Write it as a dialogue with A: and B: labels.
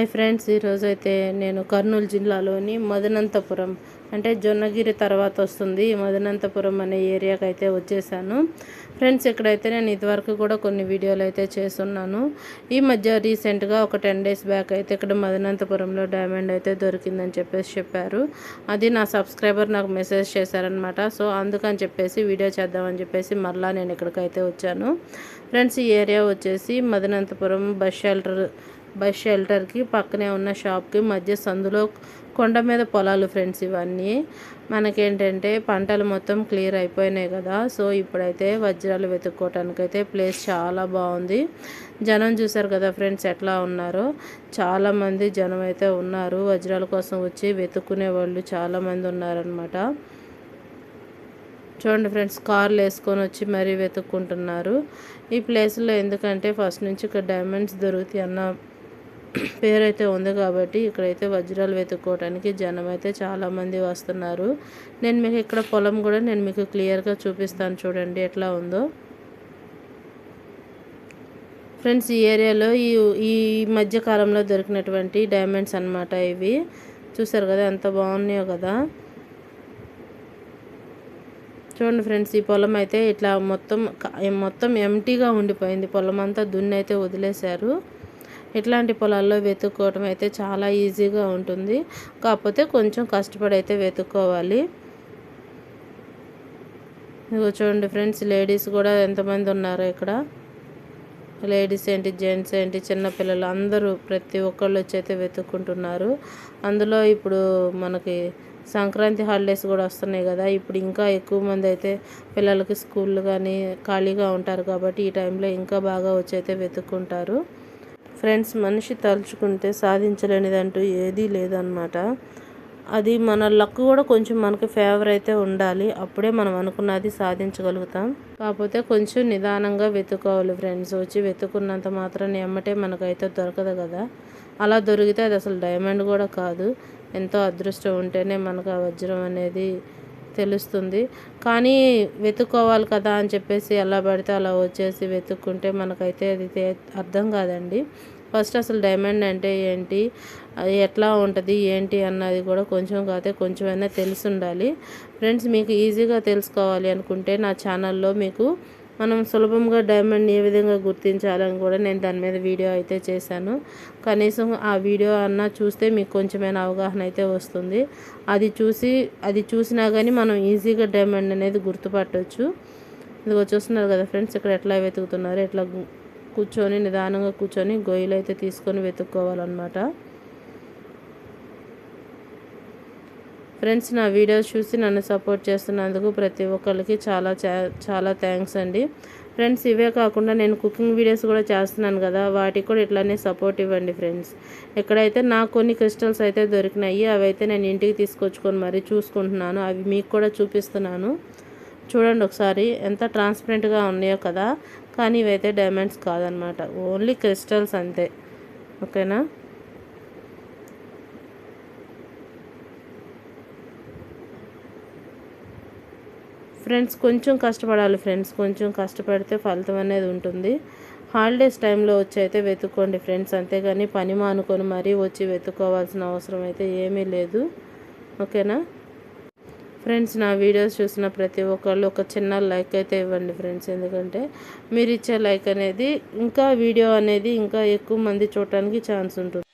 A: Hi friends ఈరోజు అయితే నేను కర్నూలు జిల్లాలోని మదనంతపురం అంటే జొన్నగిరి తర్వాత వస్తుంది. మదనంతపురం అనే ఏరియాకి అయితే వచ్చేసాను. ఫ్రెండ్స్ ఇక్కడైతే నేను ఇదివరకు కూడా కొన్ని వీడియోలు అయితే చేస్తున్నాను. ఈ మధ్య రీసెంట్గా ఒక టెన్ డేస్ బ్యాక్ అయితే ఇక్కడ మదనంతపురంలో డైమండ్ అయితే దొరికిందని చెప్పేసి చెప్పారు. అది నా సబ్స్క్రైబర్ నాకు మెసేజ్ చేశారనమాట సో అందుకని చెప్పేసి వీడియో చేద్దామని చెప్పేసి మరలా నేను ఇక్కడికైతే వచ్చాను. ఫ్రెండ్స్ ఈ ఏరియా వచ్చేసి మదనంతపురం బస్ షెల్టర్ బస్ షెల్టర్కి పక్కనే ఉన్న షాప్కి మధ్య సందులో కొండ మీద పొలాలు ఫ్రెండ్స్ ఇవన్నీ. మనకేంటంటే పంటలు మొత్తం క్లియర్ అయిపోయినాయి కదా. సో ఇప్పుడైతే వజ్రాలు వెతుక్కోవటానికి అయితే ప్లేస్ చాలా బాగుంది. జనం చూసారు కదా ఫ్రెండ్స్ ఎట్లా ఉన్నారో. చాలామంది జనం అయితే ఉన్నారు. వజ్రాల కోసం వచ్చి వెతుక్కునే వాళ్ళు చాలామంది ఉన్నారనమాట చూడండి ఫ్రెండ్స్ కార్లు వేసుకొని వచ్చి మరీ వెతుక్కుంటున్నారు. ఈ ప్లేస్లో ఎందుకంటే ఫస్ట్ నుంచి ఇక్కడ డైమండ్స్ దొరుకుతాయి అన్న పేరైతే ఉంది కాబట్టి ఇక్కడైతే వజ్రాలు వెతుక్కోవడానికి జనం అయితే చాలామంది వస్తున్నారు. నేను మీకు ఇక్కడ పొలం కూడా నేను మీకు క్లియర్గా చూపిస్తాను చూడండి ఎట్లా ఉందో. ఫ్రెండ్స్ ఈ ఏరియాలో ఈ ఈ మధ్యకాలంలో దొరికినటువంటి డైమండ్స్ అనమాట ఇవి. చూసారు కదా ఎంత బాగున్నాయో కదా. చూడండి ఫ్రెండ్స్ ఈ పొలం అయితే ఇట్లా మొత్తం మొత్తం ఎంటీగా ఉండిపోయింది. పొలం అంతా దున్ని అయితే వదిలేశారు. ఇట్లాంటి పొలాల్లో వెతుక్కోవటం అయితే చాలా ఈజీగా ఉంటుంది. కాకపోతే కొంచెం కష్టపడి అయితే వెతుక్కోవాలి. ఇదిగో చూడండి ఫ్రెండ్స్ లేడీస్ కూడా ఎంతమంది ఉన్నారు ఇక్కడ. లేడీస్ ఏంటి జెంట్స్ ఏంటి చిన్నపిల్లలు అందరూ ప్రతి ఒక్కళ్ళు వచ్చి అయితే వెతుక్కుంటున్నారు. అందులో ఇప్పుడు మనకి సంక్రాంతి హాలిడేస్ కూడా వస్తున్నాయి కదా. ఇప్పుడు ఇంకా ఎక్కువ మంది అయితే పిల్లలకి స్కూళ్ళు కానీ ఖాళీగా ఉంటారు కాబట్టి ఈ టైంలో ఇంకా బాగా వచ్చి అయితే వెతుక్కుంటారు. ఫ్రెండ్స్ మనిషి తలుచుకుంటే సాధించలేనిదంటూ ఏదీ లేదనమాట అది మన లక్ కూడా కొంచెం మనకి ఫేవర్ అయితే ఉండాలి. అప్పుడే మనం అనుకున్నది సాధించగలుగుతాం. కాకపోతే కొంచెం నిదానంగా వెతుకోవాలి ఫ్రెండ్స్. వచ్చి వెతుకున్నంత మాత్రం ఎమ్మటే మనకైతే దొరకదు కదా. అలా దొరికితే అది అసలు డైమండ్ కూడా కాదు. ఎంతో అదృష్టం ఉంటేనే మనకు ఆ వజ్రం అనేది తెలుస్తుంది. కానీ వెతుక్కోవాలి కదా అని చెప్పేసి ఎలా పడితే అలా వచ్చేసి వెతుక్కుంటే మనకైతే అది అర్థం కాదండి. ఫస్ట్ అసలు డైమండ్ అంటే ఏంటి? అది ఎట్లా ఉంటుంది? ఏంటి అన్నది కూడా కొంచెం కాతే కొంచెమైనా తెలిసి ఉండాలి. ఫ్రెండ్స్ మీకు ఈజీగా తెలుసుకోవాలి అనుకుంటే నా ఛానల్లో మీకు మనం సులభంగా డైమండ్ ఏ విధంగా గుర్తించాలని కూడా నేను దాని మీద వీడియో అయితే చేశాను. కనీసం ఆ వీడియో అన్నా చూస్తే మీకు కొంచెమైనా అవగాహన అయితే వస్తుంది. అది చూసి అది చూసినా కానీ మనం ఈజీగా డైమండ్ అనేది గుర్తుపట్టవచ్చు ఇదిగో చూస్తున్నారు కదా ఫ్రెండ్స్ ఇక్కడ ఎట్లా వెతుకుతున్నారు? ఎట్లా కూర్చొని నిదానంగా కూర్చొని గొయ్యలు అయితే తీసుకొని వెతుక్కోవాలన్నమాట. ఫ్రెండ్స్ నా వీడియోస్ చూసి నన్ను సపోర్ట్ చేస్తున్నందుకు ప్రతి ఒక్కరికి చాలా చాలా థ్యాంక్స్ అండి. ఫ్రెండ్స్ ఇవే కాకుండా నేను కుకింగ్ వీడియోస్ కూడా చేస్తున్నాను కదా వాటికి కూడా ఇట్లానే సపోర్ట్ ఇవ్వండి ఫ్రెండ్స్. ఎక్కడైతే నాకు కొన్ని క్రిస్టల్స్ అయితే దొరికినాయి అవి అయితే నేను ఇంటికి తీసుకొచ్చుకొని మరీ చూసుకుంటున్నాను. అవి మీకు కూడా చూపిస్తున్నాను. చూడండి ఒకసారి ఎంత ట్రాన్స్పరెంట్గా ఉన్నాయో కదా. కానీ ఇవైతే డైమండ్స్ కాదనమాట. ఓన్లీ క్రిస్టల్స్ అంతే. ఓకేనా? ఫ్రెండ్స్ కొంచెం కష్టపడాలి ఫ్రెండ్స్. కొంచెం కష్టపడితే ఫలితం అనేది ఉంటుంది. హాలిడేస్ టైంలో వచ్చి అయితే వెతుక్కోండి ఫ్రెండ్స్. అంతేగాని పని మానుకొని మరీ వచ్చి వెతుక్కోవాల్సిన అవసరం అయితే ఏమీ లేదు. ఓకేనా? ఫ్రెండ్స్ నా వీడియోస్ చూసిన ప్రతి ఒక్కళ్ళు ఒక చిన్న లైక్ అయితే ఇవ్వండి ఫ్రెండ్స్. ఎందుకంటే మీరు ఇచ్చే లైక్ అనేది ఇంకా వీడియో అనేది ఇంకా ఎక్కువ మంది చూడటానికి ఛాన్స్ ఉంటుంది.